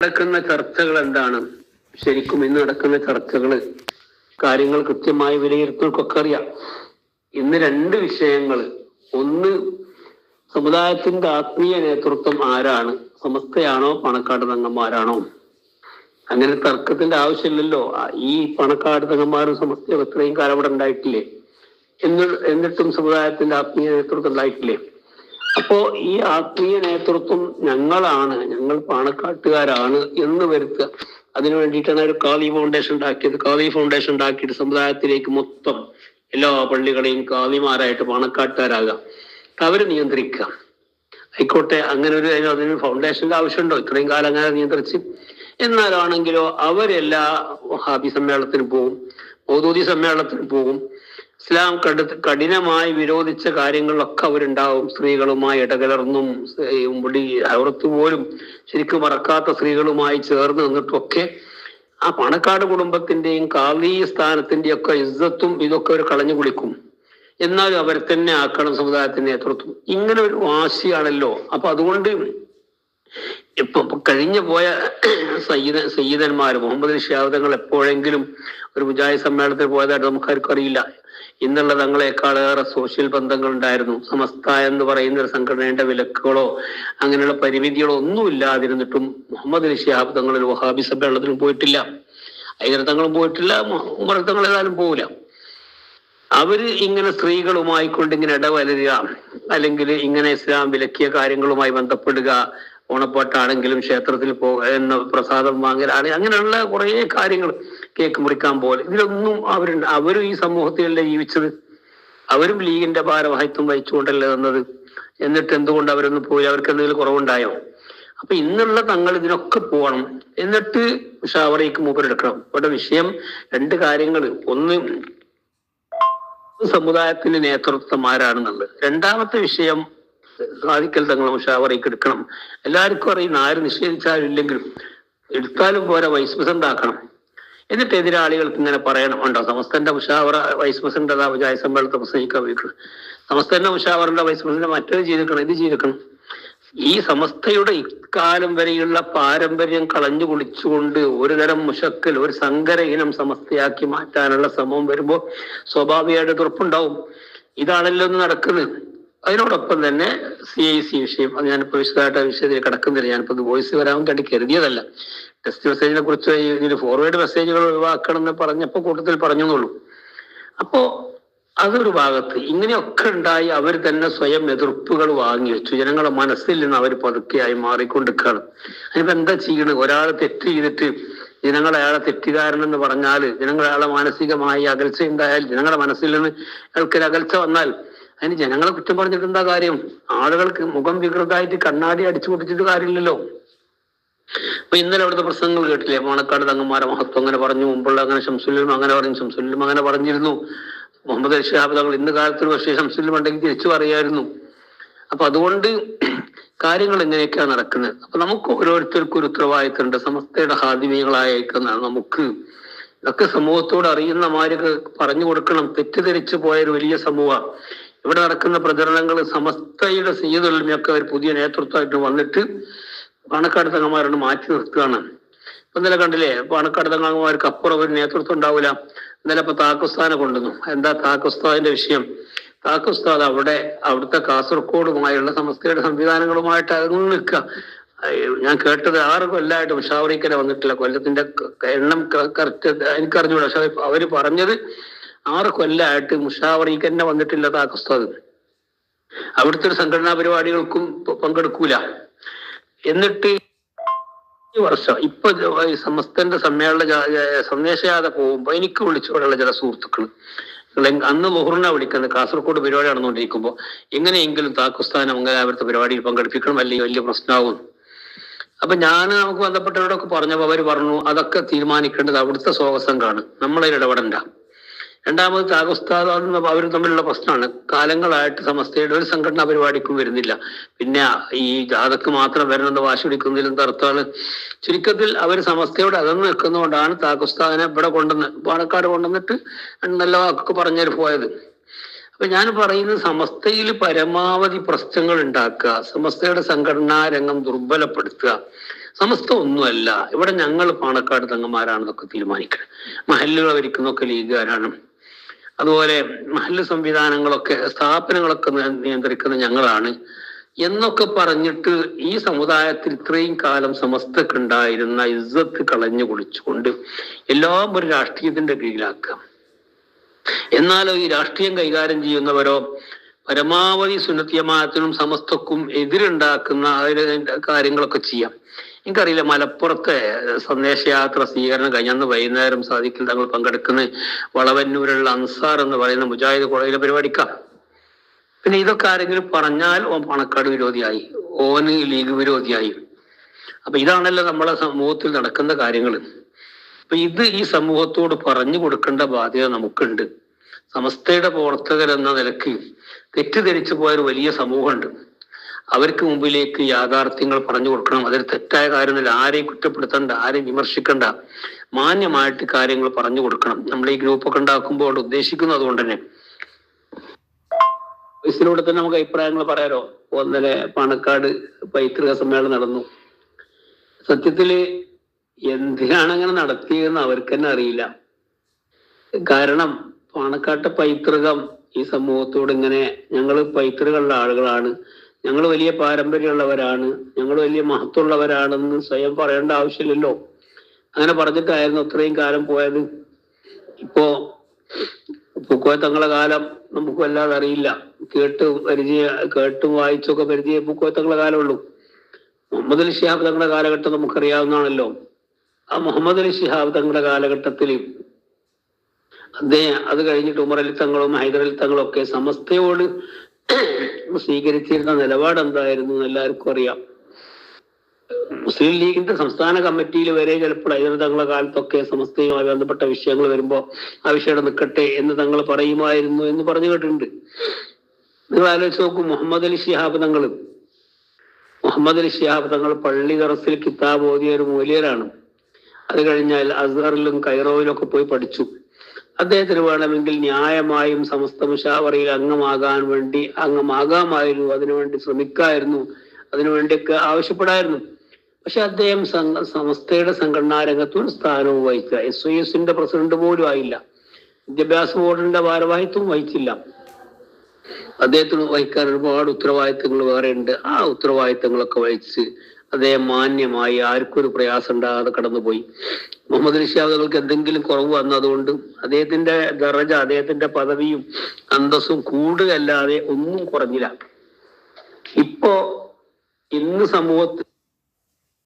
നടക്കുന്ന ചർച്ചകൾ എന്താണ്? ശരിക്കും ഇന്ന് നടക്കുന്ന ചർച്ചകൾ കാര്യങ്ങൾ കൃത്യമായി വിലയിരുത്തൽക്കൊക്കെ അറിയാം. ഇന്ന് രണ്ട് വിഷയങ്ങൾ ഒന്ന് സമുദായത്തിന്റെ ആത്മീയ നേതൃത്വം ആരാണ്? സമസ്തയാണോ? പണക്കാട് തങ്ങന്മാരാണോ? അങ്ങനെ തർക്കത്തിന്റെ ആവശ്യമില്ലല്ലോ. ഈ പണക്കാട് തങ്ങന്മാരും സമസ്തയും ഇത്രയും കാലം അവിടെ ഉണ്ടായിട്ടില്ലേ? എന്ന് എന്നിട്ടും സമുദായത്തിന്റെ ആത്മീയ നേതൃത്വം ഉണ്ടായിട്ടില്ലേ? അപ്പോ ഈ ആത്മീയ നേതൃത്വം ഞങ്ങളാണ് ഞങ്ങൾ പാണക്കാട്ടുകാരാണ് എന്ന് വരുത്തുക. അതിനു വേണ്ടിയിട്ടാണ് ഒരു കാളി ഫൗണ്ടേഷൻ ഉണ്ടാക്കിയത്. കാളി ഫൗണ്ടേഷൻ ഉണ്ടാക്കിയിട്ട് സമുദായത്തിലേക്ക് മൊത്തം എല്ലാ പള്ളികളെയും കാളിമാരായിട്ട് പാണക്കാട്ടുകാരാകാം അവർ നിയന്ത്രിക്കുക. ആയിക്കോട്ടെ അങ്ങനെ ഒരു അതിന് ഫൗണ്ടേഷന്റെ ആവശ്യമുണ്ടോ? ഇത്രയും കാലം അങ്ങനെ നിയന്ത്രിച്ച്. എന്നാലാണെങ്കിലോ അവരെല്ലാ ഹാബി സമ്മേളനത്തിന് പോകും മൗദൂദി സമ്മേളനത്തിന് പോകും ഇസ്ലാം കടു കഠിനമായി വിരോധിച്ച കാര്യങ്ങളിലൊക്കെ അവരുണ്ടാവും. സ്ത്രീകളുമായി ഇടകലർന്നും മുടി അവർത്ത് പോലും ശരിക്കും മറക്കാത്ത സ്ത്രീകളുമായി ചേർന്ന് നിന്നിട്ടൊക്കെ ആ പണക്കാട് കുടുംബത്തിന്റെയും കാലീ സ്ഥാനത്തിന്റെയും ഒക്കെ ഇജ്ജത്തും ഇതൊക്കെ അവർ കളഞ്ഞു കുളിക്കും. എന്നാലും അവർ തന്നെ ആക്കണം സമുദായത്തിന്റെ നേതൃത്വം. ഇങ്ങനെ ഒരു വാശിയാണല്ലോ. അപ്പൊ അതുകൊണ്ട് ഇപ്പൊ കഴിഞ്ഞു പോയ സയ്യിദ സയ്യിദന്മാർ മുഹമ്മദ് ഷിയാബ്ദങ്ങൾ എപ്പോഴെങ്കിലും ഒരു മുജാഹിദ് സമ്മേളനത്തിൽ പോയതായിട്ട് നമുക്കാർക്കും അറിയില്ല. ഇന്നുള്ള തങ്ങളെക്കാൾ ഏറെ സോഷ്യൽ ബന്ധങ്ങൾ ഉണ്ടായിരുന്നു സമസ്ത എന്ന് പറയുന്ന ഒരു സംഘടനയുടെ വിലക്കുകളോ അങ്ങനെയുള്ള പരിമിതികളോ ഒന്നും ഇല്ലാതിരുന്നിട്ടും മുഹമ്മദ് അലി തങ്ങളിൽ വഹാബി സമ്മേളനത്തിനും പോയിട്ടില്ല. ഐകരത്തങ്ങളും പോയിട്ടില്ല ഉമർത്തങ്ങൾ ഏതായാലും പോവില്ല. അവർ ഇങ്ങനെ സ്ത്രീകളുമായി കൊണ്ട് ഇങ്ങനെ ഇടവലരുക അല്ലെങ്കിൽ ഇങ്ങനെ ഇസ്ലാം വിലക്കിയ കാര്യങ്ങളുമായി ബന്ധപ്പെടുക ഓണപ്പാട്ടാണെങ്കിലും ക്ഷേത്രത്തിൽ പോകുന്ന പ്രസാദം വാങ്ങലാണ്. അങ്ങനെയുള്ള കുറേ കാര്യങ്ങൾ കേക്ക് മുറിക്കാൻ പോലെ. ഇതിലൊന്നും അവരുണ്ട്. അവരും ഈ സമൂഹത്തിലല്ലേ ജീവിച്ചത്? അവരും ലീഗിന്റെ ഭാരവാഹിത്വം വഹിച്ചുകൊണ്ടല്ലേ തന്നത് എന്നിട്ട് എന്തുകൊണ്ട് അവരൊന്നും പോയി? അവർക്ക് എന്തെങ്കിലും കുറവുണ്ടായോ? അപ്പൊ ഇന്നുള്ള തങ്ങൾ ഇതിനൊക്കെ പോകണം. എന്നിട്ട് ഷാവറയ്ക്ക് മൂപ്പരെടുക്കണം. ഇവിടെ വിഷയം രണ്ട് കാര്യങ്ങൾ ഒന്ന് സമുദായത്തിന്റെ നേതൃത്വം ആരാണെന്നുള്ളത്. രണ്ടാമത്തെ വിഷയം സാധിക്കൽ തങ്ങൾ മുഷാവറയ്ക്ക് എടുക്കണം. എല്ലാവർക്കും അറിയുന്ന ആര് നിഷേധിച്ചാലും ഇല്ലെങ്കിലും എടുത്താലും പോരെ വൈസ് പ്രസിഡന്റ് ആക്കണം. എന്നിട്ട് എതിരാളികൾക്ക് ഇങ്ങനെ പറയണം. ഉണ്ടോ? സമസ്തന്റെ മുഷാവറ വൈസ് പ്രസിഡന്റ് അതാ ജായ സമ്മേളനത്തെ പ്രസംഗിക്കാൻ വയ്ക്കണം സമസ്തന്റെ മുഷാവറിന്റെ വൈസ് പ്രസിഡന്റ് മറ്റൊരു ചെയ്തിരിക്കണം ഇത് ചെയ്തിരിക്കണം. ഈ സമസ്തയുടെ ഇക്കാലം വരെയുള്ള പാരമ്പര്യം കളഞ്ഞു കുളിച്ചുകൊണ്ട് ഒരു തരം മുഷക്കൽ ഒരു സങ്കര ഇനം സമസ്തയാക്കി മാറ്റാനുള്ള ശ്രമം വരുമ്പോൾ സ്വാഭാവികമായിട്ട് തുറപ്പുണ്ടാവും ഇതാണല്ലോ ഒന്ന് നടക്കുന്നത്. അതിനോടൊപ്പം തന്നെ സി ഐ സി വിഷയം അത് ഞാനിപ്പോ വിശദമായിട്ട് വിഷയത്തിൽ കിടക്കുന്നില്ല. ഞാനിപ്പോ ഇത് വോയിസ് വരാൻ വേണ്ടി കരുതിയതല്ല. ടെസ്റ്റ് മെസ്സേജിനെ കുറിച്ച് ഇതിന് ഫോർവേഡ് മെസ്സേജുകൾ ഒഴിവാക്കണം എന്ന് പറഞ്ഞപ്പോ കൂട്ടത്തിൽ പറഞ്ഞെന്നുള്ളൂ അപ്പോ അതൊരു ഭാഗത്ത് ഇങ്ങനെയൊക്കെ ഉണ്ടായി അവർ തന്നെ സ്വയം എതിർപ്പുകൾ വാങ്ങി വെച്ചു. ജനങ്ങളുടെ മനസ്സിൽ നിന്ന് അവർ പതുക്കെയായി മാറിക്കൊണ്ടിരിക്കുകയാണ്. അതിപ്പോ എന്താ ചെയ്യണത്? ഒരാൾ തെറ്റ് ചെയ്തിട്ട് ജനങ്ങൾ അയാളെ തെറ്റുകാരൻ എന്ന് പറഞ്ഞാൽ ജനങ്ങൾ അയാളെ മാനസികമായി അകൽച്ച ഉണ്ടായാൽ ജനങ്ങളുടെ മനസ്സിൽ നിന്ന് അയാൾക്കൊരു അകൽച്ച വന്നാൽ അതിന് ജനങ്ങളെ കുറ്റം പറഞ്ഞിട്ട് എന്താ കാര്യം? ആളുകൾക്ക് മുഖം വികൃതമായിട്ട് കണ്ണാടി അടിച്ചു പൊട്ടിച്ചിട്ട് കാര്യമില്ലല്ലോ. അപ്പൊ ഇന്നലെ അവിടുത്തെ പ്രസംഗങ്ങൾ കേട്ടില്ലേ? പാണക്കാട് തങ്ങന്മാരെ മഹത്വം അങ്ങനെ പറഞ്ഞു മുമ്പുള്ള അങ്ങനെ ഷംസുല്ലും അങ്ങനെ പറഞ്ഞു ഷംസുല്ലും അങ്ങനെ പറഞ്ഞിരുന്നു. മുഹമ്മദ് അലി ഷിഹാബ് തങ്ങൾ ഇന്ന് കാലത്ത് പക്ഷേ ശംസുല്ലും ഉണ്ടെങ്കിൽ തിരിച്ചു പറയായിരുന്നു. അപ്പൊ അതുകൊണ്ട് കാര്യങ്ങൾ എങ്ങനെയൊക്കെയാണ് നടക്കുന്നത്. അപ്പൊ നമുക്ക് ഓരോരുത്തർക്കും ഒരു ഉത്തരവാദിത്തമുണ്ട്. സമസ്തയുടെ ഹാദിമികളായേക്കുന്നതാണ് നമുക്ക്. ഇതൊക്കെ സമൂഹത്തോട് അറിയുന്ന മാരൊക്കെ പറഞ്ഞു കൊടുക്കണം. തെറ്റിദ്ധരിച്ചു പോയ ഒരു വലിയ സമൂഹം ഇവിടെ നടക്കുന്ന പ്രചരണങ്ങൾ സമസ്തയുടെ സീതുൽമയൊക്കെ ഒരു പുതിയ നേതൃത്വമായിട്ട് വന്നിട്ട് പാണക്കാട് തങ്ങന്മാരോട് മാറ്റി നിർത്തുകയാണ്. ഇപ്പൊ ഇന്നലെ കണ്ടില്ലേ പാണക്കാട് തങ്ങന്മാർക്ക് അപ്പുറം ഒരു നേതൃത്വം ഉണ്ടാവില്ല. ഇന്നലെ ഇപ്പൊ താക്കുസ്ഥാനെ കൊണ്ടുവന്നു. എന്താ താക്കുസ്ഥാന്റെ വിഷയം? താക്കുസ്ഥാദ് അവിടെ അവിടുത്തെ കാസർഗോഡുമായുള്ള സമസ്തയുടെ സംവിധാനങ്ങളുമായിട്ട് അകന്നു നിൽക്കുക. ഞാൻ കേട്ടത് ആറ് കൊല്ലമായിട്ട് മുഷാവറിക്കര വന്നിട്ടില്ല. കൊല്ലത്തിന്റെ എണ്ണം കറക്റ്റ് എനിക്കറിഞ്ഞൂടാ. പക്ഷെ അവർ പറഞ്ഞത് ആറ് കൊല്ലമായിട്ട് വന്നിട്ടില്ലാത്ത വന്നിട്ടില്ല താക്കുസ്താദ് അവിടുത്തെ ഒരു സംഘടനാ പരിപാടികൾക്കും പങ്കെടുക്കൂല. എന്നിട്ട് ഈ വർഷം ഇപ്പൊ സമസ്തന്റെ സമ്മേളന സന്ദേശയാത പോകുമ്പോ എനിക്ക് വിളിച്ചോടെയുള്ള ചില സുഹൃത്തുക്കൾ അന്ന് മുഹറിനെ വിളിക്കുന്നത് കാസർഗോഡ് പരിപാടി നടന്നുകൊണ്ടിരിക്കുമ്പോ എങ്ങനെയെങ്കിലും താക്കുസ്ഥാനം അവിടുത്തെ പരിപാടിയിൽ പങ്കെടുപ്പിക്കണം അല്ലെങ്കിൽ വലിയ പ്രശ്നമാകും അപ്പൊ ഞാൻ നമുക്ക് ബന്ധപ്പെട്ടവരോടൊക്കെ പറഞ്ഞപ്പോ അവർ പറഞ്ഞു അതൊക്കെ തീരുമാനിക്കേണ്ടത് അവിടുത്തെ സ്വാഗതസംഘാണ് നമ്മളതിൽ ഇടപെടണ്ട രണ്ടാമത് ചാകുസ്താദ് അവർ തമ്മിലുള്ള പ്രശ്നമാണ്. കാലങ്ങളായിട്ട് സമസ്തയുടെ ഒരു സംഘടനാ പരിപാടിക്കും വരുന്നില്ല. പിന്നെ ഈ ജാഥക്ക് മാത്രം വരണമെന്ന് വാശി പിടിക്കുന്നതിലും തർത്താണ് ചുരുക്കത്തിൽ അവർ സമസ്തയോട് അകന്ന് നിൽക്കുന്നതുകൊണ്ടാണ് താഗുസ്താദിനെ ഇവിടെ കൊണ്ടുവന്ന് പാണക്കാട് കൊണ്ടുവന്നിട്ട് നല്ല വാക്കൊക്കെ പറഞ്ഞവർ പോയത്. അപ്പൊ ഞാൻ പറയുന്നത് സമസ്തയിൽ പരമാവധി പ്രശ്നങ്ങൾ ഉണ്ടാക്കുക സമസ്തയുടെ സംഘടനാ രംഗം ദുർബലപ്പെടുത്തുക. സമസ്ത ഒന്നുമല്ല. ഇവിടെ ഞങ്ങൾ പാണക്കാട് തങ്ങന്മാരാണെന്നൊക്കെ തീരുമാനിക്കണം. മഹല്ലുകൾ ഭരിക്കുന്നൊക്കെ ലീഗുകാരാണ്. അതുപോലെ മഹല്ല് സംവിധാനങ്ങളൊക്കെ സ്ഥാപനങ്ങളൊക്കെ നിയന്ത്രിക്കുന്ന ഞങ്ങളാണ്. എന്നൊക്കെ പറഞ്ഞിട്ട് ഈ സമുദായത്തിൽ ഇത്രയും കാലം സമസ്തക്ക് ഉണ്ടായിരുന്ന ഇസ്സത്ത് കളഞ്ഞു കുളിച്ചുകൊണ്ട് എല്ലാം ഒരു രാഷ്ട്രീയത്തിന്റെ കീഴിലാക്കുക. എന്നാലോ ഈ രാഷ്ട്രീയം കൈകാര്യം ചെയ്യുന്നവരോ പരമാവധി സുന്നത്തിയമാനത്തിനും സമസ്തക്കും എതിരുണ്ടാക്കുന്ന കാര്യങ്ങളൊക്കെ ചെയ്യാം. എനിക്കറിയില്ല മലപ്പുറത്തെ സന്ദേശയാത്ര സ്വീകരണം കഴിഞ്ഞ അന്ന് വൈകുന്നേരം സാധിക്കൽ തങ്ങൾ പങ്കെടുക്കുന്ന വളവന്നൂരുള്ള അൻസാർ എന്ന് പറയുന്ന മുജാഹിദ് കോളേജിലെ പരിപാടിക്കാം. പിന്നെ ഇതൊക്കെ ആരെങ്കിലും പറഞ്ഞാൽ ഓൻ പണക്കാട് വിരോധിയായി ഓന് ലീഗ് വിരോധിയായി. അപ്പൊ ഇതാണല്ലോ നമ്മളെ സമൂഹത്തിൽ നടക്കുന്ന കാര്യങ്ങൾ അപ്പൊ ഇത് ഈ സമൂഹത്തോട് പറഞ്ഞു കൊടുക്കേണ്ട ബാധ്യത നമുക്കുണ്ട്. സമസ്തയുടെ പ്രവർത്തകർ എന്ന നിലയ്ക്ക് തെറ്റിദ്ധരിച്ചു പോയ ഒരു വലിയ സമൂഹമുണ്ട്. അവർക്ക് മുമ്പിലേക്ക് യാഥാർത്ഥ്യങ്ങൾ പറഞ്ഞു കൊടുക്കണം. അതൊരു തെറ്റായ കാര്യമൊന്നുമില്ല. ആരെയും കുറ്റപ്പെടുത്തണ്ട ആരെയും വിമർശിക്കണ്ട. മാന്യമായിട്ട് കാര്യങ്ങൾ പറഞ്ഞു കൊടുക്കണം. നമ്മൾ ഈ ഗ്രൂപ്പൊക്കെ ഉണ്ടാക്കുമ്പോൾ ഉദ്ദേശിക്കുന്നത് അതുകൊണ്ട് തന്നെ. വയസ്സിലൂടെ തന്നെ നമുക്ക് അഭിപ്രായങ്ങൾ പറയാലോ? ഒന്നലെ പാണക്കാട് പൈതൃക സമ്മേളനം നടന്നു. സത്യത്തിൽ എന്തിനാണ് അങ്ങനെ നടത്തിയതെന്ന് അവർക്ക് തന്നെ അറിയില്ല. കാരണം പാണക്കാട്ടെ പൈതൃകം ഈ സമൂഹത്തോട് ഇങ്ങനെ ഞങ്ങൾ പൈതൃകമുള്ള ആളുകളാണ്. ഞങ്ങൾ വലിയ പാരമ്പര്യമുള്ളവരാണ് ഞങ്ങൾ വലിയ മഹത്വമുള്ളവരാണെന്ന് സ്വയം പറയേണ്ട ആവശ്യമില്ലല്ലോ. അങ്ങനെ പറഞ്ഞിട്ടായിരുന്നു അത്രയും കാലം പോയത്. ഇപ്പോ പൂക്കോയ തങ്ങളെ കാലം നമുക്ക് വല്ലാതെ അറിയില്ല. കേട്ട് പരിചയ കേട്ടും വായിച്ചൊക്കെ പരിചയ പൂക്കോയ തങ്ങളെ കാലമുള്ളൂ. മുഹമ്മദ് അലി ഷിഹാബ് തങ്ങളുടെ കാലഘട്ടം നമുക്കറിയാവുന്നതാണല്ലോ. ആ മുഹമ്മദ് അലി ഷിഹാബ് തങ്ങളുടെ കാലഘട്ടത്തിൽ അദ്ദേഹം അത് കഴിഞ്ഞിട്ട് ഉമർ അലി തങ്ങളും ഹൈദർ അലി തങ്ങളും ഒക്കെ സമസ്തയോട് സ്വീകരിച്ചിരുന്ന നിലപാട് എന്തായിരുന്നു എല്ലാവർക്കും അറിയാം. മുസ്ലിം ലീഗിന്റെ സംസ്ഥാന കമ്മിറ്റിയിൽ വരെ ചിലപ്പോൾ അതിന് തങ്ങളുടെ കാലത്തൊക്കെ സമസ്തയുമായി ബന്ധപ്പെട്ട വിഷയങ്ങൾ വരുമ്പോൾ ആ വിഷയം നിൽക്കട്ടെ എന്ന് തങ്ങൾ പറയുമായിരുന്നു എന്ന് പറഞ്ഞു കേട്ടിട്ടുണ്ട്. നിങ്ങൾ ആലോചിച്ച് നോക്കൂ മുഹമ്മദ് അലി ഷിഹാബ് തങ്ങൾ. മുഹമ്മദ് അലി ഷിഹാബ് തങ്ങൾ പള്ളി തറസിൽ കിതാബ് ഓതിയ ഒരു മൂല്യരാണ്. അത് കഴിഞ്ഞാൽ അസ്ഹറിലും കൈറോയിലും ഒക്കെ പോയി പഠിച്ചു. അദ്ദേഹത്തിന് വേണമെങ്കിൽ ന്യായമായും സമസ്ത മുഷാവറയിൽ അംഗമാകാൻ വേണ്ടി അംഗമാകാമായിരുന്നു. അതിനുവേണ്ടി ശ്രമിക്കായിരുന്നു. അതിനുവേണ്ടിയൊക്കെ ആവശ്യപ്പെടായിരുന്നു. പക്ഷെ അദ്ദേഹം സമസ്തയുടെ സംഘടനാ രംഗത്ത് ഒരു സ്ഥാനവും വഹിക്കുക എസ് ഐ എസിന്റെ പ്രസിഡന്റ് പോലും ആയില്ല. വിദ്യാഭ്യാസ ബോർഡിന്റെ ഭാരവാഹിത്വം വഹിച്ചില്ല. അദ്ദേഹത്തിന് വഹിക്കാൻ ഒരുപാട് ഉത്തരവാദിത്തങ്ങൾ വേറെ ഉണ്ട് ആ ഉത്തരവാദിത്തങ്ങളൊക്കെ വഹിച്ച് അദ്ദേഹം മാന്യമായി ആർക്കൊരു പ്രയാസം ഉണ്ടാകാതെ കടന്നുപോയി. മുഹമ്മദ് നിഷാദുകൾക്ക് എന്തെങ്കിലും കുറവ് വന്നതുകൊണ്ട് അദ്ദേഹത്തിന്റെ ദറജ അദ്ദേഹത്തിന്റെ പദവിയും അന്തസ്സും കൂടുകയല്ലാതെ ഒന്നും കുറഞ്ഞില്ല. ഇപ്പോ ഇന്ന് സമൂഹത്തിൽ